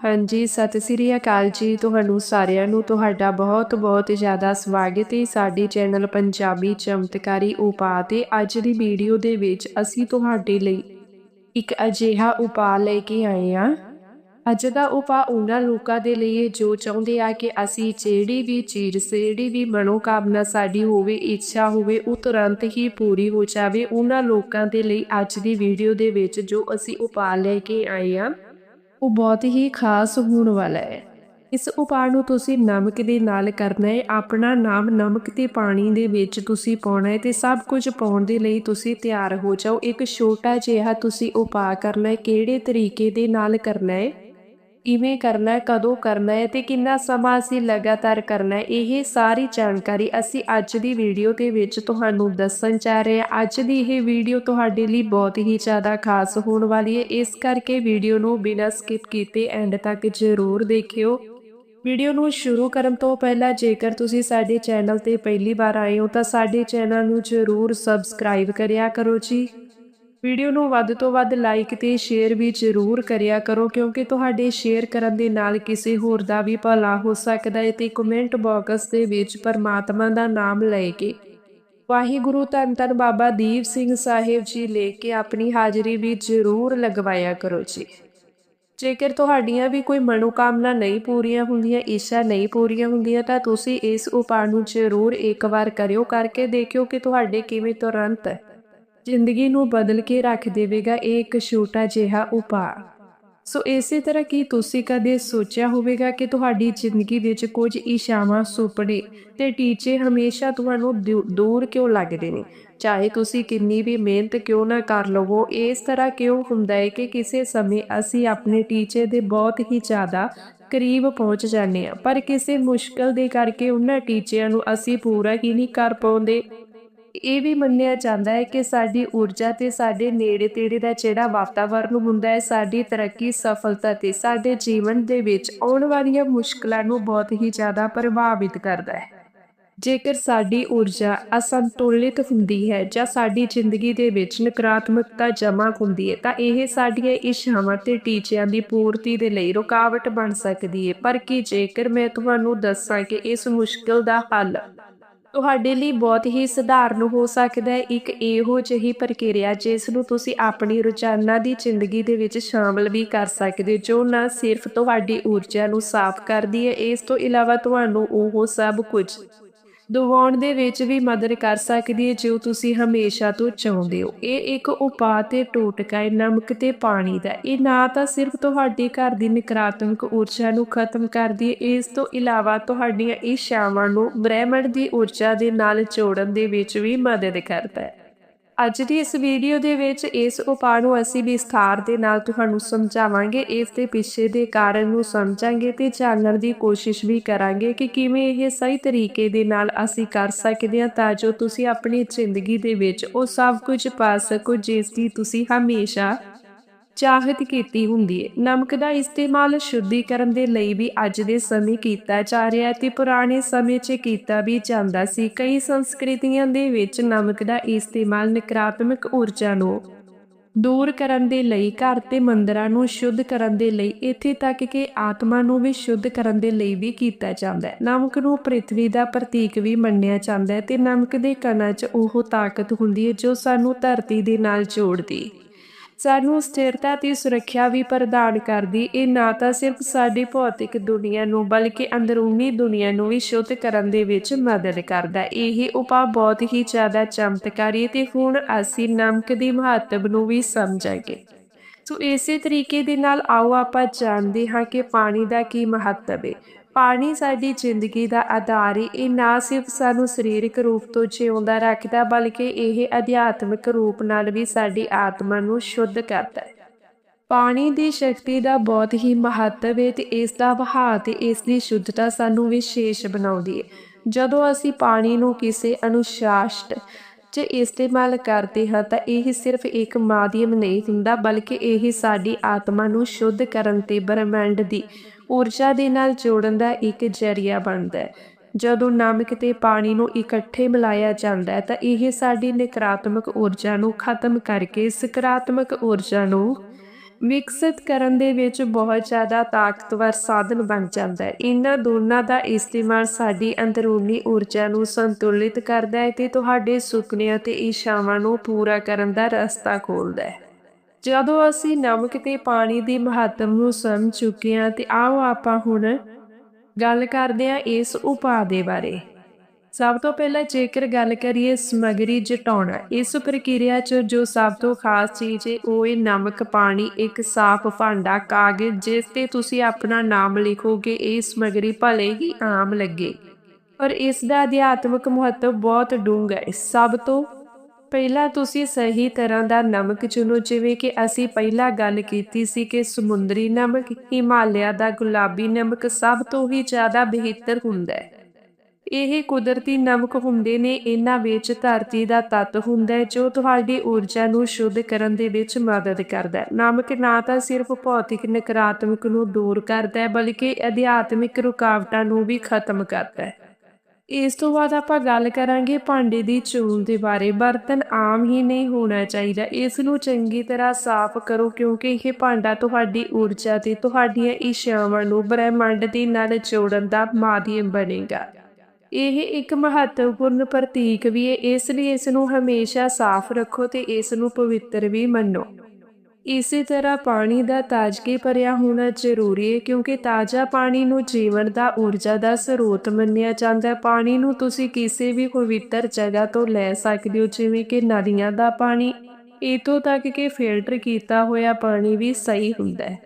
ਹਾਂਜੀ, ਸਤਿ ਸ੍ਰੀ ਅਕਾਲ ਜੀ। ਤੁਹਾਨੂੰ ਸਾਰਿਆਂ ਨੂੰ ਤੁਹਾਡਾ ਬਹੁਤ-ਬਹੁਤ ਜ਼ਿਆਦਾ ਸਵਾਗਤ ਹੈ ਸਾਡੇ ਚੈਨਲ ਪੰਜਾਬੀ ਚਮਤਕਾਰੀ ਉਪਾਅ ਤੇ ਅੱਜ ਦੀ ਵੀਡੀਓ ਦੇ ਵਿੱਚ ਅਸੀਂ ਤੁਹਾਡੇ ਲਈ ਇੱਕ ਅਜਿਹਾ ਉਪਾਅ ਲੈ ਕੇ ਆਏ ਹਾਂ। ਅੱਜ ਦਾ ਉਪਾਅ ਉਹਨਾਂ ਲੋਕਾਂ ਦੇ ਲਈ ਜੋ ਚਾਹੁੰਦੇ ਆ ਕਿ ਅਸੀਂ ਜਿਹੜੀ ਵੀ ਚੀਜ਼, ਜਿਹੜੀ ਵੀ ਮਨੋਕਾਮਨਾ ਸਾਡੀ ਹੋਵੇ, ਇੱਛਾ ਹੋਵੇ, ਉਹ ਤੁਰੰਤ ਹੀ ਪੂਰੀ ਹੋ ਜਾਵੇ, ਉਹਨਾਂ ਲੋਕਾਂ ਦੇ ਲਈ ਅੱਜ ਦੀ ਵੀਡੀਓ ਦੇ ਵਿੱਚ ਜੋ ਅਸੀਂ ਉਪਾਅ ਲੈ ਕੇ ਆਏ ਹਾਂ। ਉਹ ਬਹੁਤ ਹੀ ਖਾਸ ਹੋਣ ਵਾਲਾ ਹੈ। ਇਸ ਉਪਾਅ ਨੂੰ ਤੁਸੀਂ ਨਮਕ ਦੇ ਨਾਲ ਕਰਨਾ ਹੈ। ਆਪਣਾ ਨਾਮ ਨਮਕ ਤੇ ਪਾਣੀ ਦੇ ਵਿੱਚ ਤੁਸੀਂ ਪਾਉਣਾ ਹੈ ਤੇ ਸਭ ਕੁਝ ਪਾਉਣ ਦੇ ਲਈ ਤੁਸੀਂ ਤਿਆਰ ਹੋ ਜਾਓ। ਇੱਕ ਛੋਟਾ ਜਿਹਾ ਤੁਸੀਂ ਉਪਾਅ ਕਰਨਾ ਹੈ। ਕਿਹੜੇ ਤਰੀਕੇ ਦੇ ਨਾਲ ਕਰਨਾ ਹੈ? ਕਿਵੇਂ ਕਰਨਾ ਹੈ, ਕਦੋਂ ਕਰਨਾ ਹੈ ਤੇ ਕਿੰਨਾ ਸਮਾਂ ਅਸੀਂ ਲਗਾਤਾਰ ਕਰਨਾ ਹੈ, ਇਹ ਸਾਰੀ ਜਾਣਕਾਰੀ ਅਸੀਂ ਅੱਜ ਦੀ ਵੀਡੀਓ ਦੇ ਵਿੱਚ ਤੁਹਾਨੂੰ ਦੱਸਣ ਜਾ ਰਹੇ ਹਾਂ। ਅੱਜ ਦੀ ਇਹ ਵੀਡੀਓ ਤੁਹਾਡੇ ਲਈ ਬਹੁਤ ਹੀ ਜ਼ਿਆਦਾ ਖਾਸ ਹੋਣ ਵਾਲੀ ਹੈ। ਇਸ ਕਰਕੇ ਵੀਡੀਓ ਨੂੰ ਬਿਨਾਂ ਸਕਿਪ ਕੀਤੇ ਐਂਡ ਤੱਕ ਜ਼ਰੂਰ ਦੇਖਿਓ। ਵੀਡੀਓ ਨੂੰ ਸ਼ੁਰੂ ਕਰਨ ਤੋਂ ਪਹਿਲਾਂ ਜੇਕਰ ਤੁਸੀਂ ਸਾਡੇ ਚੈਨਲ ਤੇ ਪਹਿਲੀ ਵਾਰ ਆਏ ਹੋ ਤਾਂ ਸਾਡੇ ਚੈਨਲ ਨੂੰ ਜ਼ਰੂਰ ਸਬਸਕ੍ਰਾਈਬ ਕਰਿਆ ਕਰੋ ਜੀ। ਵੀਡੀਓ ਨੂੰ ਵੱਧ ਤੋਂ ਵੱਧ ਲਾਈਕ ਤੇ ਸ਼ੇਅਰ ਵੀ ਜ਼ਰੂਰ ਕਰਿਆ ਕਰੋ, ਕਿਉਂਕਿ ਤੁਹਾਡੇ ਸ਼ੇਅਰ ਕਰਨ ਦੇ ਨਾਲ ਕਿਸੇ ਹੋਰ ਦਾ ਵੀ ਭਲਾ ਹੋ ਸਕਦਾ ਹੈ ਤੇ ਕਮੈਂਟ ਬਾਕਸ ਦੇ ਵਿੱਚ ਪਰਮਾਤਮਾ ਦਾ ਨਾਮ ਲੈ ਕੇ ਵਾਹਿਗੁਰੂ ਧੰਨ ਧੰਨ ਬਾਬਾ ਦੀਪ ਸਿੰਘ ਸਾਹਿਬ ਜੀ ਲੈ ਕੇ ਆਪਣੀ ਹਾਜ਼ਰੀ ਵੀ ਜ਼ਰੂਰ ਲਗਵਾਇਆ ਕਰੋ ਜੀ। ਜੇਕਰ ਤੁਹਾਡੀਆਂ ਵੀ ਕੋਈ ਮਨੋਕਾਮਨਾ ਨਹੀਂ ਪੂਰੀਆਂ ਹੁੰਦੀਆਂ ਇੱਛਾ ਨਹੀਂ ਪੂਰੀਆਂ ਹੁੰਦੀਆਂ, ਤਾਂ ਤੁਸੀਂ ਇਸ ਉਪਾਅ ਨੂੰ ਜ਼ਰੂਰ ਇੱਕ ਵਾਰ ਕਰਿਓ ਕਰਕੇ ਦੇਖਿਓ ਕਿ ਤੁਹਾਡੇ ਕਿਵੇਂ ਤੁਰੰਤ ਜ਼ਿੰਦਗੀ ਨੂੰ ਬਦਲ ਕੇ ਰੱਖ ਦੇਵੇਗਾ, ਇਹ ਇੱਕ ਛੋਟਾ ਜਿਹਾ ਉਪਾਅ। ਸੋ ਇਸੇ ਤਰ੍ਹਾਂ ਕੀ ਤੁਸੀਂ ਕਦੇ ਸੋਚਿਆ ਹੋਵੇਗਾ ਕਿ ਤੁਹਾਡੀ ਜ਼ਿੰਦਗੀ ਵਿੱਚ ਕੁਝ ਇਸ਼ਾਵਾਂ ਸੁਪਨੇ ਤੇ ਟੀਚੇ ਹਮੇਸ਼ਾ ਤੁਹਾਨੂੰ ਦੂਰ ਕਿਉਂ ਲੱਗਦੇ ਨੇ? ਚਾਹੇ ਤੁਸੀਂ ਕਿੰਨੀ ਵੀ ਮਿਹਨਤ ਕਿਉਂ ਨਾ ਕਰ ਲਵੋ, ਇਸ ਤਰ੍ਹਾਂ ਕਿਉਂ ਹੁੰਦਾ ਹੈ ਕਿ ਕਿਸੇ ਸਮੇਂ ਅਸੀਂ ਆਪਣੇ ਟੀਚੇ ਦੇ ਬਹੁਤ ਹੀ ਜ਼ਿਆਦਾ ਕਰੀਬ ਪਹੁੰਚ ਜਾਂਦੇ ਹਾਂ, ਪਰ ਕਿਸੇ ਮੁਸ਼ਕਲ ਦੇ ਕਰਕੇ ਉਹਨਾਂ ਟੀਚਿਆਂ ਨੂੰ ਅਸੀਂ ਪੂਰਾ ਹੀ ਨਹੀਂ ਕਰ ਪਾਉਂਦੇ? ਇਹ ਵੀ ਮੰਨਿਆ ਜਾਂਦਾ ਹੈ ਕਿ ਸਾਡੀ ਊਰਜਾ ਤੇ ਸਾਡੇ ਨੇੜੇ ਤੇੜੇ ਦਾ ਜਿਹੜਾ ਵਾਤਾਵਰਨ ਹੁੰਦਾ ਹੈ, ਸਾਡੀ ਤਰੱਕੀ, ਸਫਲਤਾ ਤੇ ਸਾਡੇ ਜੀਵਨ ਦੇ ਵਿੱਚ ਆਉਣ ਵਾਲੀਆਂ ਮੁਸ਼ਕਲਾਂ ਨੂੰ ਬਹੁਤ ਹੀ ਜ਼ਿਆਦਾ ਪ੍ਰਭਾਵਿਤ ਕਰਦਾ ਹੈ। ਜੇਕਰ ਸਾਡੀ ਊਰਜਾ ਅਸੰਤੁਲਿਤ ਹੁੰਦੀ ਹੈ ਜਾਂ ਸਾਡੀ ਜ਼ਿੰਦਗੀ ਦੇ ਵਿੱਚ ਨਕਾਰਾਤਮਕਤਾ ਜਮ੍ਹਾਂ ਹੁੰਦੀ ਹੈ, ਤਾਂ ਇਹ ਸਾਡੀਆਂ ਇੱਛਾਵਾਂ ਤੇ ਟੀਚਿਆਂ ਦੀ ਪੂਰਤੀ ਦੇ ਲਈ ਰੁਕਾਵਟ ਬਣ ਸਕਦੀ ਹੈ। ਪਰ ਕੀ ਜੇਕਰ ਮੈਂ ਤੁਹਾਨੂੰ ਦੱਸਾਂ ਕਿ ਇਸ ਮੁਸ਼ਕਲ ਦਾ ਹੱਲ ਤੁਹਾਡੇ ਲਈ ਬਹੁਤ ਹੀ ਸਧਾਰਨ ਹੋ ਸਕਦਾ ਹੈ ਇੱਕ ਇਹੋ ਜਿਹੀ ਪ੍ਰਕਿਰਿਆ, ਜਿਸ ਨੂੰ ਤੁਸੀਂ ਆਪਣੀ ਰੋਜ਼ਾਨਾ ਦੀ ਜ਼ਿੰਦਗੀ ਦੇ ਵਿੱਚ ਸ਼ਾਮਲ ਵੀ ਕਰ ਸਕਦੇ ਹੋ, ਜੋ ਨਾ ਸਿਰਫ ਤੁਹਾਡੀ ਊਰਜਾ ਨੂੰ ਸਾਫ਼ ਕਰਦੀ ਹੈ। ਇਸ ਤੋਂ ਇਲਾਵਾ ਤੁਹਾਨੂੰ ਉਹ ਸਭ ਕੁਝ ਦਿਵਾਉਣ ਦੇ ਵਿੱਚ ਵੀ ਮਦਦ ਕਰ ਸਕਦੀ ਹੈ ਜੋ ਤੁਸੀਂ ਹਮੇਸ਼ਾ ਤੋਂ ਚਾਹੁੰਦੇ ਹੋ। ਇਹ ਇੱਕ ਉਪਾਅ ਤੇ ਟੋਟਕਾ ਹੈ, ਨਮਕ ਤੇ ਪਾਣੀ ਦਾ। ਇਹ ਨਾ ਤਾਂ ਸਿਰਫ ਤੁਹਾਡੇ ਘਰ ਦੀ ਨਕਾਰਾਤਮਕ ਊਰਜਾ ਨੂੰ ਖਤਮ ਕਰਦੀ ਹੈ, ਇਸ ਤੋਂ ਇਲਾਵਾ ਤੁਹਾਡੀਆਂ ਇੱਛਾਵਾਂ ਨੂੰ ਬ੍ਰਹਿਮੰਡ ਦੀ ਊਰਜਾ ਦੇ ਨਾਲ ਜੋੜਨ ਦੇ ਵਿੱਚ ਵੀ ਮਦਦ ਕਰਦਾ ਹੈ। ਅੱਜ ਦੀ ਇਸ ਵੀਡੀਓ ਦੇ ਵਿੱਚ ਇਸ ਉਪਾਅ ਨੂੰ ਅਸੀਂ ਵਿਸਥਾਰ ਦੇ ਨਾਲ ਤੁਹਾਨੂੰ ਸਮਝਾਵਾਂਗੇ, ਇਸ ਦੇ ਪਿੱਛੇ ਦੇ ਕਾਰਨ ਨੂੰ ਸਮਝਾਂਗੇ ਤੇ ਜਾਣਨ ਦੀ ਕੋਸ਼ਿਸ਼ ਵੀ ਕਰਾਂਗੇ ਕਿ ਕਿਵੇਂ ਇਹ ਸਹੀ ਤਰੀਕੇ ਦੇ ਨਾਲ ਅਸੀਂ ਕਰ ਸਕਦੇ ਹਾਂ ਤਾਂ ਜੋ ਤੁਸੀਂ ਆਪਣੀ ਜ਼ਿੰਦਗੀ ਦੇ ਵਿੱਚ ਉਹ ਸਭ ਕੁਝ ਪਾ ਸਕੋ ਜਿਸ ਦੀ ਤੁਸੀਂ ਹਮੇਸ਼ਾ ਚਾਹਤ ਕੀਤੀ ਹੁੰਦੀ ਹੈ ਨਮਕ ਦਾ ਇਸਤੇਮਾਲ ਸ਼ੁੱਧੀਕਰਨ ਦੇ ਲਈ ਵੀ ਅੱਜ ਦੇ ਸਮੇਂ ਕੀਤਾ ਜਾ ਰਿਹਾ ਤੇ ਪੁਰਾਣੇ ਸਮੇਂ 'ਚ ਕੀਤਾ ਵੀ ਜਾਂਦਾ ਸੀ। ਕਈ ਸੰਸਕ੍ਰਿਤੀਆਂ ਦੇ ਵਿੱਚ ਨਮਕ ਦਾ ਇਸਤੇਮਾਲ ਨਕਾਰਾਤਮਕ ਊਰਜਾ ਨੂੰ ਦੂਰ ਕਰਨ ਦੇ ਲਈ, ਘਰ ਤੇ ਮੰਦਰਾਂ ਨੂੰ ਸ਼ੁੱਧ ਕਰਨ ਦੇ ਲਈ, ਇੱਥੇ ਤੱਕ ਕਿ ਆਤਮਾ ਨੂੰ ਵੀ ਸ਼ੁੱਧ ਕਰਨ ਦੇ ਲਈ ਵੀ ਕੀਤਾ ਜਾਂਦਾ ਹੈ। ਨਮਕ ਨੂੰ ਪ੍ਰithvi ਦਾ ਪ੍ਰਤੀਕ ਵੀ ਮੰਨਿਆ ਜਾਂਦਾ ਹੈ ਤੇ ਨਮਕ ਦੇ ਕਣਾਂ 'ਚ ਉਹ ਤਾਕਤ ਹੁੰਦੀ ਹੈ ਜੋ ਸਾਨੂੰ ਧਰਤੀ ਦੇ ਨਾਲ ਜੋੜਦੀ ਸਾਨੂੰ ਸਥਿਰਤਾ ਤੇ ਸੁਰੱਖਿਆ ਵੀ ਪ੍ਰਦਾਨ ਕਰਦੀ। ਇਹ ਨਾ ਤਾਂ ਸਿਰਫ ਸਾਡੀ ਭੌਤਿਕ ਦੁਨੀਆ ਨੂੰ, ਬਲਕਿ ਅੰਦਰੂਨੀ ਦੁਨੀਆ ਨੂੰ ਵੀ ਸ਼ੁੱਧ ਕਰਨ ਦੇ ਵਿੱਚ ਮਦਦ ਕਰਦਾ। ਇਹ ਉਪਾਅ ਬਹੁਤ ਹੀ ਜ਼ਿਆਦਾ ਚਮਤਕਾਰੀ ਤੇ ਹੁਣ ਅਸੀਂ ਨਮਕ ਦੀ ਮਹੱਤਵ ਨੂੰ ਵੀ ਸਮਝਾਂਗੇ। ਸੋ ਇਸੇ ਤਰੀਕੇ ਦੇ ਨਾਲ ਆਓ ਆਪਾਂ ਜਾਣਦੇ ਹਾਂ ਕਿ ਪਾਣੀ ਦਾ ਕੀ ਮਹੱਤਵ ਹੈ। ਪਾਣੀ ਸਾਡੀ ਜ਼ਿੰਦਗੀ ਦਾ ਆਧਾਰ ਹੈ ਇਹ ਨਾ ਸਿਰਫ ਸਾਨੂੰ ਸਰੀਰਕ ਰੂਪ ਤੋਂ ਜਿਉਂਦਾ ਰੱਖਦਾ, ਬਲਕਿ ਇਹ ਅਧਿਆਤਮਿਕ ਰੂਪ ਨਾਲ ਵੀ ਸਾਡੀ ਆਤਮਾ ਨੂੰ ਸ਼ੁੱਧ ਕਰਦਾ ਹੈ। ਪਾਣੀ ਦੀ ਸ਼ਕਤੀ ਦਾ ਬਹੁਤ ਹੀ ਮਹੱਤਵ ਹੈ ਤੇ ਇਸ ਦਾ ਵਹਾਅ ਤੇ ਇਸ ਦੀ ਸ਼ੁੱਧਤਾ ਸਾਨੂੰ ਵਿਸ਼ੇਸ਼ ਬਣਾਉਂਦੀ ਹੈ ਜਦੋਂ ਅਸੀਂ ਪਾਣੀ ਨੂੰ ਕਿਸੇ ਅਨੁਸ਼ਾਸਨ 'ਚ ਇਸਤੇਮਾਲ ਕਰਦੇ ਹਾਂ, ਤਾਂ ਇਹ ਸਿਰਫ ਇੱਕ ਮਾਧਿਅਮ ਨਹੀਂ ਹੁੰਦਾ, ਬਲਕਿ ਇਹ ਸਾਡੀ ਆਤਮਾ ਨੂੰ ਸ਼ੁੱਧ ਕਰਨ ਤੇ ਬ੍ਰਹਮੰਡ ਦੀ ਊਰਜਾ ਦੇ ਨਾਲ ਜੋੜਨ ਦਾ ਇੱਕ ਜ਼ਰੀਆ ਬਣਦਾ ਹੈ। ਜਦੋਂ ਨਮਕ ਤੇ ਪਾਣੀ ਨੂੰ ਇਕੱਠੇ ਮਿਲਾਇਆ ਜਾਂਦਾ ਹੈ ਤਾਂ ਇਹ ਸਾਡੀ ਨਕਾਰਾਤਮਕ ਊਰਜਾ ਨੂੰ ਖਤਮ ਕਰਕੇ ਸਕਾਰਾਤਮਕ ਊਰਜਾ ਨੂੰ ਵਿਕਸਿਤ ਕਰਨ ਦੇ ਵਿੱਚ ਬਹੁਤ ਜ਼ਿਆਦਾ ਤਾਕਤਵਰ ਸਾਧਨ ਬਣ ਜਾਂਦਾ ਹੈ। ਇਹਨਾਂ ਦੋਨਾਂ ਦਾ ਇਸਤੇਮਾਲ ਸਾਡੀ ਅੰਦਰੂਨੀ ਊਰਜਾ ਨੂੰ ਸੰਤੁਲਿਤ ਕਰਦਾ ਹੈ ਤੇ ਤੁਹਾਡੇ ਸੁਪਨਿਆਂ ਤੇ ਇੱਛਾਵਾਂ ਨੂੰ ਪੂਰਾ ਕਰਨ ਦਾ ਰਸਤਾ ਖੋਲ੍ਹਦਾ ਹੈ। ਜਦੋਂ ਅਸੀਂ ਨਮਕ ਤੇ ਪਾਣੀ ਦੀ ਮਹੱਤਵ ਨੂੰ ਸਮਝ ਚੁੱਕੇ ਹਾਂ ਤੇ ਆਓ ਆਪਾਂ ਹੁਣ ਗੱਲ ਕਰਦੇ ਹਾਂ ਇਸ ਉਪਾਅ ਦੇ ਬਾਰੇ। ਸਭ ਤੋਂ ਪਹਿਲਾਂ ਜੇਕਰ ਗੱਲ ਕਰੀਏ ਸਮਗਰੀ ਜਟਾਉਣਾ, ਇਸ ਪ੍ਰਕਿਰਿਆ 'ਚ ਜੋ ਸਭ ਤੋਂ ਖਾਸ ਚੀਜ਼ ਹੈ ਉਹ ਹੈ ਨਮਕ, ਪਾਣੀ, ਇੱਕ ਸਾਫ਼ ਭਾਂਡਾ, ਕਾਗਜ਼, ਜਿਸ ਤੇ ਤੁਸੀਂ ਆਪਣਾ ਨਾਮ ਲਿਖੋਗੇ, ਇਹ ਸਮਗਰੀ ਭਲੇ ਹੀ ਆਮ ਲੱਗੇ। ਪਰ ਇਸ ਦਾ ਅਧਿਆਤਮਕ ਮਹੱਤਵ ਬਹੁਤ ਡੂੰਘਾ ਹੈ ਸਭ ਤੋਂ ਪਹਿਲਾਂ ਤੁਸੀਂ ਸਹੀ ਤਰ੍ਹਾਂ ਦਾ ਨਮਕ ਚੁਣੋ, ਜਿਵੇਂ ਕਿ ਅਸੀਂ ਪਹਿਲਾਂ ਗੱਲ ਕੀਤੀ ਸੀ ਕਿ ਸਮੁੰਦਰੀ ਨਮਕ, ਹਿਮਾਲਿਆ ਦਾ ਗੁਲਾਬੀ ਨਮਕ ਸਭ ਤੋਂ ਹੀ ਜ਼ਿਆਦਾ ਬਿਹਤਰ ਹੁੰਦਾ ਹੈ। ਇਹ ਕੁਦਰਤੀ ਨਮਕ ਹੁੰਦੇ ਨੇ, ਇਹਨਾਂ ਵਿੱਚ ਧਰਤੀ ਦਾ ਤੱਤ ਹੁੰਦਾ ਹੈ, ਜੋ ਤੁਹਾਡੀ ਊਰਜਾ ਨੂੰ ਸ਼ੁੱਧ ਕਰਨ ਦੇ ਵਿੱਚ ਮਦਦ ਕਰਦਾ ਹੈ। ਨਮਕ ਨਾ ਤਾਂ ਸਿਰਫ ਭੌਤਿਕ ਨਕਾਰਾਤਮਕ ਨੂੰ ਦੂਰ ਕਰਦਾ ਹੈ, ਬਲਕਿ ਅਧਿਆਤਮਿਕ ਰੁਕਾਵਟਾਂ ਨੂੰ ਵੀ ਖਤਮ ਕਰਦਾ ਹੈ। ਇਸ ਤੋਂ ਬਾਅਦ ਆਪਾਂ ਗੱਲ ਕਰਾਂਗੇ ਭਾਂਡੇ ਦੀ ਚੋਣ ਦੇ ਬਾਰੇ। ਬਰਤਨ ਆਮ ਹੀ ਨਹੀਂ ਹੋਣਾ ਚਾਹੀਦਾ। ਇਸ ਨੂੰ ਚੰਗੀ ਤਰ੍ਹਾਂ ਸਾਫ਼ ਕਰੋ ਕਿਉਂਕਿ ਇਹ ਭਾਂਡਾ ਤੁਹਾਡੀ ਊਰਜਾ ਤੇ ਤੁਹਾਡੀਆਂ ਇੱਛਾਵਾਂ ਨੂੰ ਬ੍ਰਹਿਮੰਡ ਦੇ ਨਾਲ ਜੋੜਨ ਦਾ ਮਾਧਿਅਮ ਬਣੇਗਾ। ਇਹ ਇੱਕ ਮਹੱਤਵਪੂਰਨ ਪ੍ਰਤੀਕ ਵੀ ਹੈ। ਇਸ ਲਈ ਇਸ ਨੂੰ ਹਮੇਸ਼ਾ ਸਾਫ਼ ਰੱਖੋ ਤੇ ਇਸ ਨੂੰ ਪਵਿੱਤਰ ਵੀ ਮੰਨੋ। ਇਸੇ ਤਰ੍ਹਾਂ ਪਾਣੀ ਦਾ ਤਾਜ਼ਗੀ ਭਰਿਆ ਹੋਣਾ ਜ਼ਰੂਰੀ ਹੈ ਕਿਉਂਕਿ ਤਾਜ਼ਾ ਪਾਣੀ ਨੂੰ ਜੀਵਨ ਦਾ ਊਰਜਾ ਦਾ ਸਰੋਤ ਮੰਨਿਆ ਜਾਂਦਾ ਹੈ। ਪਾਣੀ ਨੂੰ ਤੁਸੀਂ ਕਿਸੇ ਵੀ ਪਵਿੱਤਰ ਜਗ੍ਹਾ ਤੋਂ ਲੈ ਸਕਦੇ ਹੋ, ਜਿਵੇਂ ਕਿ ਨਦੀਆਂ ਦਾ ਪਾਣੀ। ਇਤੋਂ ਤੱਕ ਕਿ ਫਿਲਟਰ ਕੀਤਾ ਹੋਇਆ ਪਾਣੀ ਵੀ ਸਹੀ ਹੁੰਦਾ ਹੈ।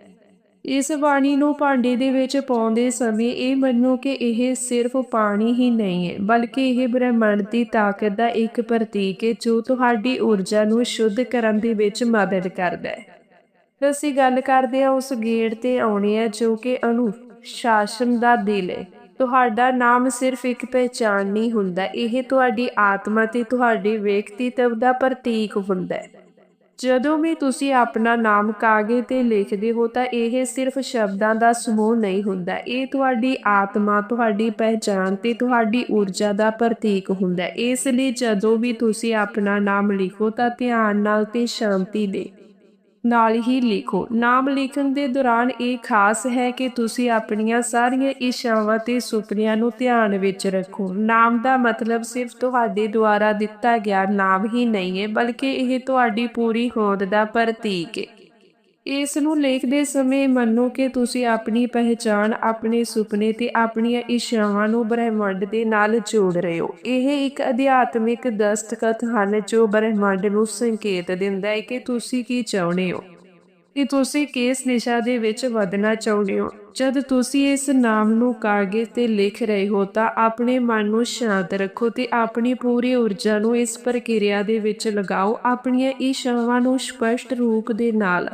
ਇਸ ਪਾਣੀ ਨੂੰ ਭਾਂਡੇ ਦੇ ਵਿੱਚ ਪਾਉਂਦੇ ਸਮੇਂ ਇਹ ਮੰਨੋ ਕਿ ਇਹ ਸਿਰਫ ਪਾਣੀ ਹੀ ਨਹੀਂ ਹੈ, ਬਲਕਿ ਇਹ ਬ੍ਰਹਿਮੰਡ ਦੀ ਤਾਕਤ ਦਾ ਇੱਕ ਪ੍ਰਤੀਕ ਹੈ ਜੋ ਤੁਹਾਡੀ ਊਰਜਾ ਨੂੰ ਸ਼ੁੱਧ ਕਰਨ ਦੇ ਵਿੱਚ ਮਦਦ ਕਰਦਾ ਹੈ। ਅਸੀਂ ਗੱਲ ਕਰਦੇ ਹਾਂ ਉਸ ਗੇੜ ਤੇ ਆਉਣੇ ਆ ਜੋ ਕਿ ਅਨੁਸ਼ਾਸਨ ਦਾ ਦਿਲ ਹੈ। ਤੁਹਾਡਾ ਨਾਮ ਸਿਰਫ ਇੱਕ ਪਹਿਚਾਨ ਨਹੀਂ ਹੁੰਦਾ, ਇਹ ਤੁਹਾਡੀ ਆਤਮਾ ਤੇ ਤੁਹਾਡੇ ਵਿਅਕਤੀਤਵ ਦਾ ਪ੍ਰਤੀਕ ਹੁੰਦਾ ਹੈ। ਜਦੋਂ ਵੀ ਤੁਸੀਂ ਆਪਣਾ ਨਾਮ ਕਾਗਜ਼ ਤੇ ਲਿਖਦੇ ਹੋ ਤਾਂ ਇਹ ਸਿਰਫ ਸ਼ਬਦਾਂ ਦਾ ਸਮੂਹ ਨਹੀਂ ਹੁੰਦਾ, ਇਹ ਤੁਹਾਡੀ ਆਤਮਾ, ਤੁਹਾਡੀ ਪਹਿਚਾਨ ਤੇ ਤੁਹਾਡੀ ਊਰਜਾ ਦਾ ਪ੍ਰਤੀਕ ਹੁੰਦਾ ਇਸ ਲਈ ਜਦੋਂ ਵੀ ਤੁਸੀਂ ਆਪਣਾ ਨਾਮ ਲਿਖੋ ਤਾਂ ਧਿਆਨ ਨਾਲ ਤੇ ਸ਼ਾਂਤੀ ਦੇ ਨਾਲ ਹੀ ਲਿਖੋ। ਨਾਮ ਲਿਖਣ ਦੇ ਦੌਰਾਨ ਇਹ ਖਾਸ ਹੈ ਕਿ ਤੁਸੀਂ ਆਪਣੀਆਂ ਸਾਰੀਆਂ ਇੱਛਾਵਾਂ ਤੇ ਸੁਪਨਿਆਂ ਨੂੰ ਧਿਆਨ ਵਿੱਚ ਰੱਖੋ। ਨਾਮ ਦਾ ਮਤਲਬ ਸਿਰਫ ਤੁਹਾਡੇ ਦੁਆਰਾ ਦਿੱਤਾ ਗਿਆ ਨਾਮ ਹੀ ਨਹੀਂ ਹੈ, ਬਲਕਿ ਇਹ ਤੁਹਾਡੀ ਪੂਰੀ ਹੋਂਦ ਦਾ ਪ੍ਰਤੀਕ ਹੈ। ਇਸ ਨੂੰ ਲਿਖਦੇ ਸਮੇਂ ਮੰਨੋ ਕਿ ਤੁਸੀਂ ਆਪਣੀ ਪਹਿਚਾਣ, ਆਪਣੇ ਸੁਪਨੇ ਤੇ ਆਪਣੀਆਂ ਇੱਛਾਵਾਂ ਨੂੰ ਬ੍ਰਹਿਮੰਡ ਦੇ ਨਾਲ ਜੋੜ ਰਹੇ ਹੋ। ਇਹ ਇੱਕ ਅਧਿਆਤਮਿਕ ਦਸਤਖਤ ਹਨ ਜੋ ਬ੍ਰਹਿਮੰਡ ਨੂੰ ਸੰਕੇਤ ਦਿੰਦਾ ਹੈ ਕਿ ਤੁਸੀਂ ਕੀ ਚਾਹੁੰਦੇ ਹੋ ਕਿ ਤੁਸੀਂ ਕਿਸ ਦਿਸ਼ਾ ਦੇ ਵਿੱਚ ਵਧਣਾ ਚਾਹੁੰਦੇ ਹੋ। ਜਦ ਤੁਸੀਂ ਇਸ ਨਾਮ ਨੂੰ ਕਾਗਜ਼ ਤੇ ਲਿਖ ਰਹੇ ਹੋ ਤਾਂ ਆਪਣੇ ਮਨ ਨੂੰ ਸ਼ਾਂਤ ਰੱਖੋ ਤੇ ਆਪਣੀ ਪੂਰੀ ਊਰਜਾ ਨੂੰ ਇਸ ਪ੍ਰਕਿਰਿਆ ਦੇ ਵਿੱਚ ਲਗਾਓ। ਆਪਣੀਆਂ ਇੱਛਾਵਾਂ ਨੂੰ ਸਪਸ਼ਟ ਰੂਪ ਦੇ ਨਾਲ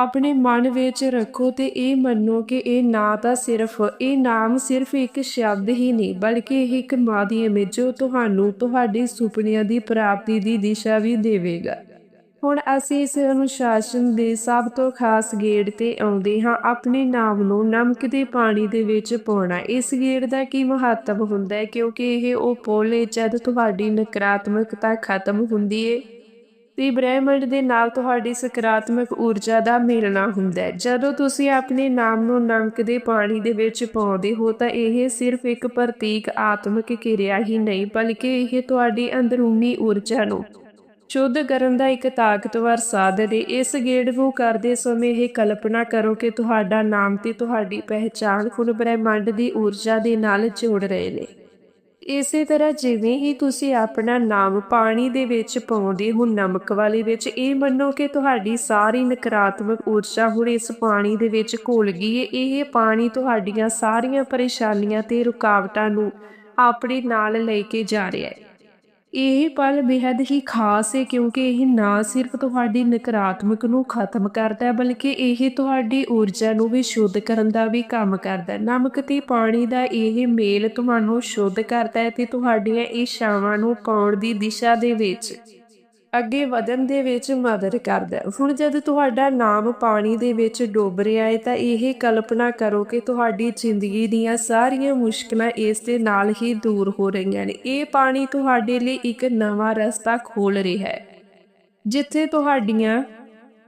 ਆਪਣੇ ਮਨ ਵਿੱਚ ਰੱਖੋ ਤੇ ਇਹ ਮੰਨੋ ਕਿ ਇਹ ਨਾ ਤਾਂ ਸਿਰਫ, ਇਹ ਨਾਮ ਸਿਰਫ ਇੱਕ ਸ਼ਬਦ ਹੀ ਨਹੀਂ, ਬਲਕਿ ਇਹ ਇੱਕ ਮਾਧਿਅਮ ਹੈ ਜੋ ਤੁਹਾਨੂੰ ਤੁਹਾਡੇ ਸੁਪਨਿਆਂ ਦੀ ਪ੍ਰਾਪਤੀ ਦੀ ਦਿਸ਼ਾ ਵੀ ਦੇਵੇਗਾ। ਹੁਣ ਅਸੀਂ ਇਸ ਅਨੁਸ਼ਾਸਨ ਦੇ ਸਭ ਤੋਂ ਖਾਸ ਗੇੜ ਤੇ ਆਉਂਦੇ ਹਾਂ, ਆਪਣੇ ਨਾਮ ਨੂੰ ਨਮਕ ਦੇ ਪਾਣੀ ਦੇ ਵਿੱਚ ਪਾਉਣਾ। ਇਸ ਗੇੜ ਦਾ ਕੀ ਮਹੱਤਵ ਹੁੰਦਾ ਹੈ? ਕਿਉਂਕਿ ਇਹ ਉਹ ਪੋਲੇ ਜਦ ਤੁਹਾਡੀ ਨਕਾਰਾਤਮਕਤਾ ਖਤਮ ਹੁੰਦੀ ਹੈ। ਤੇ ਬ੍ਰਹਿਮੰਡ ਦੇ ਨਾਲ ਤੁਹਾਡੀ ਸਕਾਰਾਤਮਕ ਊਰਜਾ ਦਾ ਮਿਲਣਾ ਹੁੰਦਾ ਹੈ। ਜਦੋਂ ਤੁਸੀਂ ਆਪਣੇ ਨਾਮ ਨੂੰ ਨਮਕ ਦੇ ਪਾਣੀ ਦੇ ਵਿੱਚ ਪਾਉਂਦੇ ਹੋ ਤਾਂ ਇਹ ਸਿਰਫ ਇੱਕ ਪ੍ਰਤੀਕ ਆਤਮਿਕ ਕਿਰਿਆ ਹੀ ਨਹੀਂ, ਬਲਕਿ ਇਹ ਤੁਹਾਡੀ ਅੰਦਰੂਨੀ ਊਰਜਾ ਨੂੰ ਸ਼ੁੱਧ ਕਰਨ ਦਾ ਇੱਕ ਤਾਕਤਵਰ ਸਾਧਨ ਹੈ। ਇਸ ਗੇੜ ਨੂੰ ਕਰਦੇ ਸਮੇਂ ਇਹ ਕਲਪਨਾ ਕਰੋ ਕਿ ਤੁਹਾਡਾ ਨਾਮ ਤੇ ਤੁਹਾਡੀ ਪਹਿਚਾਣ ਖੁਦ ਬ੍ਰਹਿਮੰਡ ਦੀ ਊਰਜਾ ਦੇ ਨਾਲ ਜੋੜ ਰਹੇ ਨੇ। ਇਸੇ ਤਰ੍ਹਾਂ ਜਿਵੇਂ ਹੀ ਤੁਸੀਂ ਆਪਣਾ ਨਾਮ ਪਾਣੀ ਦੇ ਵਿੱਚ ਪਾਉਂਦੇ ਹੋ, ਨਮਕ ਵਾਲੇ ਵਿੱਚ, ਇਹ ਮੰਨੋ ਕਿ ਤੁਹਾਡੀ ਸਾਰੀ ਨਕਾਰਾਤਮਕ ਊਰਜਾ ਹੁਣ ਇਸ ਪਾਣੀ ਦੇ ਵਿੱਚ ਘੁਲ ਗਈ ਹੈ। ਇਹ ਪਾਣੀ ਤੁਹਾਡੀਆਂ ਸਾਰੀਆਂ ਪਰੇਸ਼ਾਨੀਆਂ ਤੇ ਰੁਕਾਵਟਾਂ ਨੂੰ ਆਪਣੇ ਨਾਲ ਲੈ ਕੇ ਜਾ ਰਿਹਾ ਹੈ। ਇਹ ਪਲ ਬੇहद ਹੀ ਖਾਸ ਹੈ ਕਿਉਂਕਿ ਇਹ ਨਾ ਸਿਰਫ ਤੁਹਾਡੀ ਨਕਾਰਾਤਮਕ ਨੂੰ ਖਤਮ ਕਰਦਾ ਹੈ, ਬਲਕਿ ਇਹ ਤੁਹਾਡੀ ਊਰਜਾ ਨੂੰ ਵੀ ਸ਼ੁੱਧ ਕਰਨ ਦਾ ਵੀ ਕੰਮ ਕਰਦਾ ਹੈ। ਨਮਕ ਤੇ ਪਾਣੀ ਦਾ ਇਹ ਮੇਲ ਤੁਹਾਨੂੰ ਸ਼ੁੱਧ ਕਰਦਾ ਹੈ ਤੇ ਤੁਹਾਡੀਆਂ ਇੱਛਾਵਾਂ ਨੂੰ ਪਾਉਣ ਦੀ ਦਿਸ਼ਾ ਦੇ ਵਿੱਚ। ਅੱਗੇ ਵਧਣ ਦੇ ਵਿੱਚ ਮਦਦ ਕਰਦਾ ਹੁਣ ਜਦ ਤੁਹਾਡਾ ਨਾਮ ਪਾਣੀ ਦੇ ਵਿੱਚ ਡੁੱਬ ਰਿਹਾ ਹੈ, ਤਾਂ ਇਹ ਕਲਪਨਾ ਕਰੋ ਕਿ ਤੁਹਾਡੀ ਜ਼ਿੰਦਗੀ ਦੀਆਂ ਸਾਰੀਆਂ ਮੁਸ਼ਕਲਾਂ ਇਸ ਦੇ ਨਾਲ ਹੀ ਦੂਰ ਹੋ ਰਹੀਆਂ ਨੇ। ਇਹ ਪਾਣੀ ਤੁਹਾਡੇ ਲਈ ਇੱਕ ਨਵਾਂ ਰਸਤਾ ਖੋਲ ਰਿਹਾ ਹੈ, ਜਿੱਥੇ ਤੁਹਾਡੀਆਂ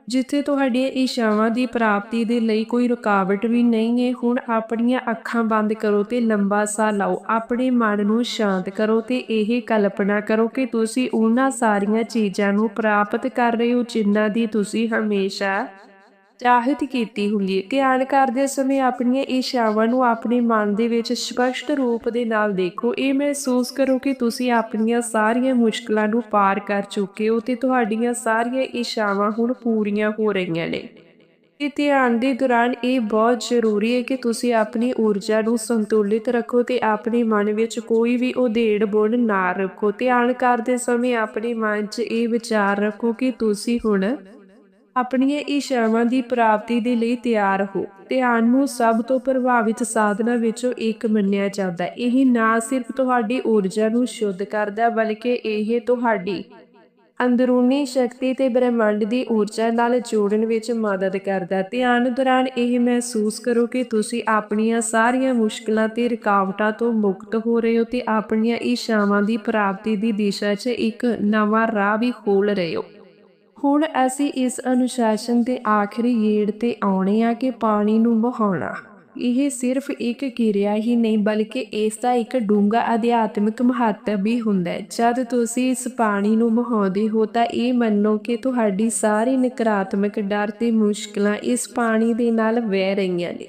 ਜਿੱਥੇ ਤੁਹਾਡੀਆਂ ਇੱਛਾਵਾਂ ਦੀ ਪ੍ਰਾਪਤੀ ਦੇ ਲਈ ਕੋਈ ਰੁਕਾਵਟ ਵੀ ਨਹੀਂ ਹੈ, ਹੁਣ ਆਪਣੀਆਂ ਅੱਖਾਂ ਬੰਦ ਕਰੋ ਤੇ ਲੰਬਾ ਸਾਹ ਲਓ। ਆਪਣੇ ਮਨ ਨੂੰ ਸ਼ਾਂਤ ਕਰੋ ਤੇ ਇਹ ਕਲਪਨਾ ਕਰੋ ਕਿ ਤੁਸੀਂ ਉਹਨਾਂ ਸਾਰੀਆਂ ਚੀਜ਼ਾਂ ਨੂੰ ਪ੍ਰਾਪਤ ਕਰ ਰਹੇ ਹੋ, ਜਿਨ੍ਹਾਂ ਦੀ ਤੁਸੀਂ ਹਮੇਸ਼ਾ ਚਾਹਤ ਕੀਤੀ ਹੁੰਦੀ ਹੈ ਧਿਆਨ ਕਰਦੇ ਸਮੇਂ ਆਪਣੀਆਂ ਇੱਛਾਵਾਂ ਨੂੰ ਆਪਣੇ ਮਨ ਦੇ ਵਿੱਚ ਸਪਸ਼ਟ ਰੂਪ ਦੇ ਨਾਲ ਦੇਖੋ। ਇਹ ਮਹਿਸੂਸ ਕਰੋ ਕਿ ਤੁਸੀਂ ਆਪਣੀਆਂ ਸਾਰੀਆਂ ਮੁਸ਼ਕਲਾਂ ਨੂੰ ਪਾਰ ਕਰ ਚੁੱਕੇ ਹੋ ਤੇ ਤੁਹਾਡੀਆਂ ਸਾਰੀਆਂ ਇੱਛਾਵਾਂ ਹੁਣ ਪੂਰੀਆਂ ਹੋ ਰਹੀਆਂ ਨੇ। ਇਹ ਧਿਆਨ ਦੇ ਦੌਰਾਨ ਇਹ ਬਹੁਤ ਜ਼ਰੂਰੀ ਹੈ ਕਿ ਤੁਸੀਂ ਆਪਣੀ ਊਰਜਾ ਨੂੰ ਸੰਤੁਲਿਤ ਰੱਖੋ ਤੇ ਆਪਣੇ ਮਨ ਵਿੱਚ ਕੋਈ ਵੀ ਉਧੇੜ ਬੁਣ ਨਾ ਰੱਖੋ। ਧਿਆਨ ਕਰਦੇ ਸਮੇਂ ਆਪਣੇ ਮਨ 'ਚ ਇਹ ਵਿਚਾਰ ਰੱਖੋ ਕਿ ਤੁਸੀਂ ਹੁਣ ਆਪਣੀਆਂ ਇੱਛਾਵਾਂ ਦੀ ਪ੍ਰਾਪਤੀ ਦੇ ਲਈ ਤਿਆਰ ਹੋ ਧਿਆਨ ਨੂੰ ਸਭ ਤੋਂ ਪ੍ਰਭਾਵਿਤ ਸਾਧਨਾ ਵਿੱਚੋਂ ਇੱਕ ਮੰਨਿਆ ਜਾਂਦਾ ਹੈ। ਇਹ ਨਾ ਸਿਰਫ ਤੁਹਾਡੀ ਊਰਜਾ ਨੂੰ ਸ਼ੁੱਧ ਕਰਦਾ, ਬਲਕਿ ਇਹ ਤੁਹਾਡੀ ਅੰਦਰੂਨੀ ਸ਼ਕਤੀ ਤੇ ਬ੍ਰਹਿਮੰਡ ਦੀ ਊਰਜਾ ਨਾਲ ਜੋੜਨ ਵਿੱਚ ਮਦਦ ਕਰਦਾ ਧਿਆਨ ਦੌਰਾਨ ਇਹ ਮਹਿਸੂਸ ਕਰੋ ਕਿ ਤੁਸੀਂ ਆਪਣੀਆਂ ਸਾਰੀਆਂ ਮੁਸ਼ਕਲਾਂ ਤੇ ਰੁਕਾਵਟਾਂ ਤੋਂ ਮੁਕਤ ਹੋ ਰਹੇ ਹੋ ਤੇ ਆਪਣੀਆਂ ਇੱਛਾਵਾਂ ਦੀ ਪ੍ਰਾਪਤੀ ਦੀ ਦਿਸ਼ਾ 'ਚ ਇੱਕ ਨਵਾਂ ਰਾਹ ਵੀ ਖੋਲ ਰਹੇ ਹੋ। ਹੁਣ ਅਸੀਂ ਇਸ ਅਨੁਸ਼ਾਸਨ ਦੇ ਆਖਰੀ ਗੇੜ ਤੇ ਆਉਣੇ ਆ ਕਿ ਪਾਣੀ ਨੂੰ ਬਹਾਉਣਾ ਇਹ ਸਿਰਫ ਇੱਕ ਕਿਰਿਆ ਹੀ ਨਹੀਂ, ਬਲਕਿ ਇਸ ਦਾ ਇੱਕ ਡੂੰਘਾ ਅਧਿਆਤਮਿਕ ਮਹੱਤਵ ਵੀ ਹੁੰਦਾ ਹੈ। ਜਦ ਤੁਸੀਂ ਇਸ ਪਾਣੀ ਨੂੰ ਬਹਾਉਂਦੇ ਹੋ ਤਾਂ ਇਹ ਮੰਨੋ ਕਿ ਤੁਹਾਡੀ ਸਾਰੀ ਨਕਾਰਾਤਮਕ ਡਰ ਤੇ ਮੁਸ਼ਕਲਾਂ ਇਸ ਪਾਣੀ ਦੇ ਨਾਲ ਵਹਿ ਰਹੀਆਂ ਨੇ।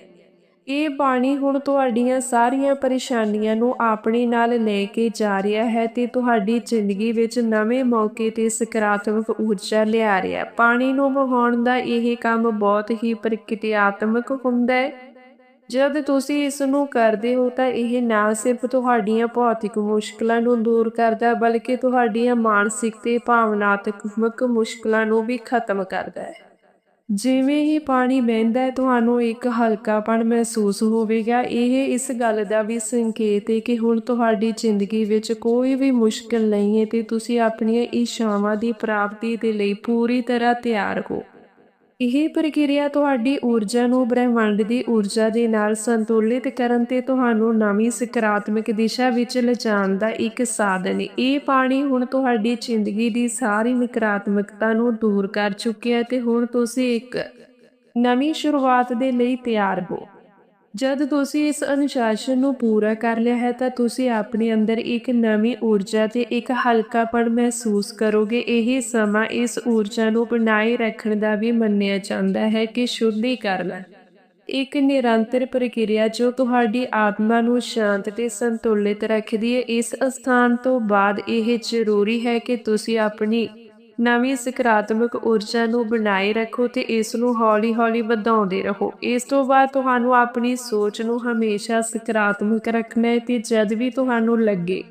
ਇਹ ਪਾਣੀ ਹੁਣ ਤੁਹਾਡੀਆਂ ਸਾਰੀਆਂ ਪਰੇਸ਼ਾਨੀਆਂ ਨੂੰ ਆਪਣੇ ਨਾਲ ਲੈ ਕੇ ਜਾ ਰਿਹਾ ਹੈ ਤੇ ਤੁਹਾਡੀ ਜ਼ਿੰਦਗੀ ਵਿੱਚ ਨਵੇਂ ਮੌਕੇ ਤੇ ਸਕਾਰਾਤਮਕ ਊਰਜਾ ਲਿਆ ਰਿਹਾ ਪਾਣੀ ਨੂੰ ਵਹਾਉਣ ਦਾ ਇਹ ਕੰਮ ਬਹੁਤ ਹੀ ਪ੍ਰਕਿਰਿਆਤਮਕ ਹੁੰਦਾ ਹੈ। ਜਦ ਤੁਸੀਂ ਇਸ ਨੂੰ ਕਰਦੇ ਹੋ ਤਾਂ ਇਹ ਨਾ ਸਿਰਫ ਤੁਹਾਡੀਆਂ ਭੌਤਿਕ ਮੁਸ਼ਕਲਾਂ ਨੂੰ ਦੂਰ ਕਰਦਾ, ਬਲਕਿ ਤੁਹਾਡੀਆਂ ਮਾਨਸਿਕ ਤੇ ਭਾਵਨਾਤਮਕ ਮੁਸ਼ਕਲਾਂ ਨੂੰ ਵੀ ਖਤਮ ਕਰਦਾ ਹੈ। ਜਿਵੇਂ ਹੀ ਪਾਣੀ ਵਹਿੰਦਾ ਹੈ, ਤੁਹਾਨੂੰ ਇੱਕ ਹਲਕਾਪਣ ਮਹਿਸੂਸ ਹੋਵੇਗਾ। ਇਹ ਇਸ ਗੱਲ ਦਾ ਵੀ ਸੰਕੇਤ ਹੈ ਕਿ ਹੁਣ ਤੁਹਾਡੀ ਜ਼ਿੰਦਗੀ ਵਿੱਚ ਕੋਈ ਵੀ ਮੁਸ਼ਕਲ ਨਹੀਂ ਹੈ ਤੇ ਤੁਸੀਂ ਆਪਣੀਆਂ ਇੱਛਾਵਾਂ ਦੀ ਪ੍ਰਾਪਤੀ ਦੇ ਲਈ ਪੂਰੀ ਤਰ੍ਹਾਂ ਤਿਆਰ ਹੋ। ਇਹ ਪ੍ਰਕਿਰਿਆ ਤੁਹਾਡੀ ਊਰਜਾ ਨੂੰ ਬ੍ਰਹਿਮੰਡ ਦੀ ਊਰਜਾ ਦੇ ਨਾਲ ਸੰਤੁਲਿਤ ਕਰਨ ਤੇ ਤੁਹਾਨੂੰ ਨਵੀਂ ਸਕਾਰਾਤਮਕ ਦਿਸ਼ਾ ਵਿੱਚ ਲਿਜਾਣ ਦਾ ਇੱਕ ਸਾਧਨ ਹੈ। ਇਹ ਪਾਣੀ ਹੁਣ ਤੁਹਾਡੀ ਜ਼ਿੰਦਗੀ ਦੀ ਸਾਰੀ ਨਕਾਰਾਤਮਕਤਾ ਨੂੰ ਦੂਰ ਕਰ ਚੁੱਕਿਆ ਹੈ ਤੇ ਹੁਣ ਤੁਸੀਂ ਇੱਕ ਨਵੀਂ ਸ਼ੁਰੂਆਤ ਦੇ ਲਈ ਤਿਆਰ ਹੋ। ਜਦ ਤੁਸੀਂ ਇਸ ਅਨੁਸ਼ਾਸਨ ਨੂੰ ਪੂਰਾ ਕਰ ਲਿਆ ਹੈ, ਤਾਂ ਤੁਸੀਂ ਆਪਣੇ ਅੰਦਰ ਇੱਕ ਨਵੀਂ ਊਰਜਾ ਤੇ ਇੱਕ ਹਲਕਾਪਣ ਮਹਿਸੂਸ ਕਰੋਗੇ। ਇਹ ਸਮਾਂ ਇਸ ਊਰਜਾ ਨੂੰ ਬਣਾਏ ਰੱਖਣ ਦਾ ਵੀ ਮੰਨਿਆ ਜਾਂਦਾ ਹੈ ਕਿ ਸ਼ੁੱਧੀਕਰਨ ਇੱਕ ਨਿਰੰਤਰ ਪ੍ਰਕਿਰਿਆ ਜੋ ਤੁਹਾਡੀ ਆਤਮਾ ਨੂੰ ਸ਼ਾਂਤ ਤੇ ਸੰਤੁਲਿਤ ਰੱਖਦੀ ਹੈ। ਇਸ ਸਥਾਨ ਤੋਂ ਬਾਅਦ ਇਹ ਜ਼ਰੂਰੀ ਹੈ ਕਿ ਤੁਸੀਂ ਆਪਣੀ ਨਵੀਂ ਸਕਾਰਾਤਮਕ ਊਰਜਾ ਨੂੰ ਬਣਾਏ ਰੱਖੋ ਤੇ ਇਸ ਨੂੰ ਹੌਲੀ-ਹੌਲੀ ਵਧਾਉਂਦੇ ਰਹੋ। ਇਸ ਤੋਂ ਬਾਅਦ ਤੁਹਾਨੂੰ ਆਪਣੀ ਸੋਚ ਨੂੰ ਹਮੇਸ਼ਾ ਸਕਾਰਾਤਮਕ ਰੱਖਣਾ ਹੈ ਤੇ ਜਦ ਵੀ ਤੁਹਾਨੂੰ ਲੱਗੇ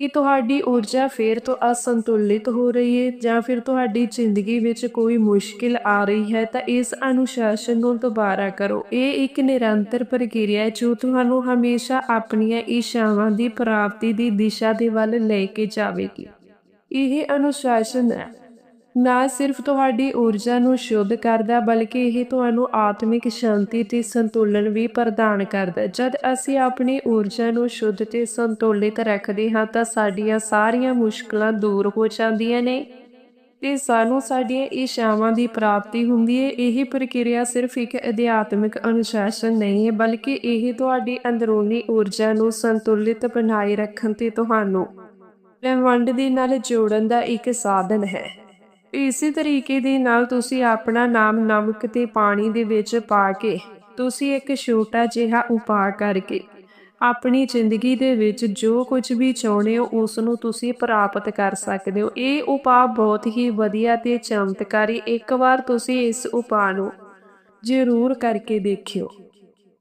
ਕਿ ਤੁਹਾਡੀ ਊਰਜਾ ਫੇਰ ਤੋਂ ਅਸੰਤੁਲਿਤ ਹੋ ਰਹੀ ਹੈ ਜਾਂ ਫਿਰ ਤੁਹਾਡੀ ਜ਼ਿੰਦਗੀ ਵਿੱਚ ਕੋਈ ਮੁਸ਼ਕਿਲ ਆ ਰਹੀ ਹੈ, ਤਾਂ ਇਸ ਅਨੁਸ਼ਾਸਨ ਨੂੰ ਦੁਬਾਰਾ ਕਰੋ। ਇਹ ਇੱਕ ਨਿਰੰਤਰ ਪ੍ਰਕਿਰਿਆ ਹੈ ਜੋ ਤੁਹਾਨੂੰ ਹਮੇਸ਼ਾ ਆਪਣੀਆਂ ਇੱਛਾਵਾਂ ਦੀ ਪ੍ਰਾਪਤੀ ਦੀ ਦਿਸ਼ਾ ਦੇ ਵੱਲ ਲੈ ਕੇ ਜਾਵੇਗੀ। ਇਹ ਅਨੁਸ਼ਾਸਨ ਹੈ। ਨਾ ਸਿਰਫ ਤੁਹਾਡੀ ਊਰਜਾ ਨੂੰ ਸ਼ੁੱਧ ਕਰਦਾ, ਬਲਕਿ ਇਹ ਤੁਹਾਨੂੰ ਆਤਮਿਕ ਸ਼ਾਂਤੀ ਤੇ ਸੰਤੁਲਨ ਵੀ ਪ੍ਰਦਾਨ ਕਰਦਾ। ਜਦ ਅਸੀਂ ਆਪਣੀ ਊਰਜਾ ਨੂੰ ਸ਼ੁੱਧ ਤੇ ਸੰਤੁਲਿਤ ਰੱਖਦੇ ਹਾਂ, ਤਾਂ ਸਾਡੀਆਂ ਸਾਰੀਆਂ ਮੁਸ਼ਕਲਾਂ ਦੂਰ ਹੋ ਜਾਂਦੀਆਂ ਨੇ। ਤੇ ਸਾਨੂੰ ਸਾਡੀਆਂ ਇੱਛਾਵਾਂ ਦੀ ਪ੍ਰਾਪਤੀ ਹੁੰਦੀ ਹੈ ਇਹ ਪ੍ਰਕਿਰਿਆ ਸਿਰਫ ਇੱਕ ਅਧਿਆਤਮਿਕ ਅਨੁਸ਼ਾਸਨ ਨਹੀਂ ਹੈ ਬਲਕਿ ਇਹ ਤੁਹਾਡੀ ਅੰਦਰੂਨੀ ਊਰਜਾ ਨੂੰ ਸੰਤੁਲਿਤ ਬਣਾਏ ਰੱਖਣ ਤੇ ਤੁਹਾਨੂੰ ਬ੍ਰਹਿਮੰਡ ਦੇ ਨਾਲ ਜੋੜਨ ਦਾ ਇੱਕ ਸਾਧਨ ਹੈ। ਇਸੇ ਤਰੀਕੇ ਦੇ ਨਾਲ ਤੁਸੀਂ ਆਪਣਾ ਨਾਮ ਨਮਕ ਤੇ ਪਾਣੀ ਦੇ ਵਿੱਚ ਪਾ ਕੇ ਤੁਸੀਂ ਇੱਕ ਛੋਟਾ ਜਿਹਾ ਉਪਾਅ ਕਰਕੇ ਆਪਣੀ ਜ਼ਿੰਦਗੀ ਦੇ ਵਿੱਚ ਜੋ ਕੁਝ ਵੀ ਚਾਹੁੰਦੇ ਹੋ ਉਸ ਨੂੰ ਤੁਸੀਂ ਪ੍ਰਾਪਤ ਕਰ ਸਕਦੇ ਹੋ। ਇਹ ਉਪਾਅ ਬਹੁਤ ਹੀ ਵਧੀਆ ਤੇ ਚਮਤਕਾਰੀ ਇੱਕ ਵਾਰ ਤੁਸੀਂ ਇਸ ਉਪਾਅ ਨੂੰ ਜ਼ਰੂਰ ਕਰਕੇ ਦੇਖਿਓ।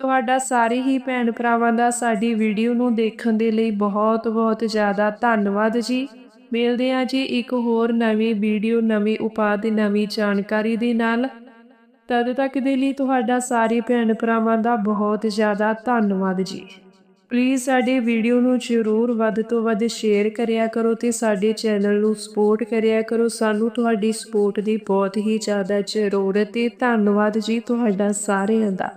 ਤੁਹਾਡਾ ਸਾਰੇ ਹੀ ਭੈਣ ਭਰਾਵਾਂ ਦਾ ਸਾਡੀ ਵੀਡੀਓ ਨੂੰ ਦੇਖਣ ਦੇ ਲਈ ਬਹੁਤ ਬਹੁਤ ਜ਼ਿਆਦਾ ਧੰਨਵਾਦ ਜੀ। ਮਿਲਦੇ ਹਾਂ ਜੀ ਇੱਕ ਹੋਰ ਨਵੀਂ ਵੀਡੀਓ, ਨਵੀਂ ਉਪਾਅ ਤੇ ਨਵੀਂ ਜਾਣਕਾਰੀ ਦੇ ਨਾਲ। ਤਦ ਤੱਕ ਦੇ ਲਈ ਤੁਹਾਡਾ ਸਾਰੇ ਭੈਣ ਭਰਾਵਾਂ ਦਾ ਬਹੁਤ ਜ਼ਿਆਦਾ ਧੰਨਵਾਦ ਜੀ। ਪਲੀਜ਼ ਸਾਡੇ ਵੀਡੀਓ ਨੂੰ ਜ਼ਰੂਰ ਵੱਧ ਤੋਂ ਵੱਧ ਸ਼ੇਅਰ ਕਰਿਆ ਕਰੋ ਤੇ ਸਾਡੇ ਚੈਨਲ ਨੂੰ ਸਪੋਰਟ ਕਰਿਆ ਕਰੋ। ਸਾਨੂੰ ਤੁਹਾਡੀ ਸਪੋਰਟ ਦੀ ਬਹੁਤ ਹੀ ਜ਼ਿਆਦਾ ਜ਼ਰੂਰਤ ਹੈ। ਧੰਨਵਾਦ ਜੀ ਤੁਹਾਡਾ ਸਾਰਿਆਂ ਦਾ।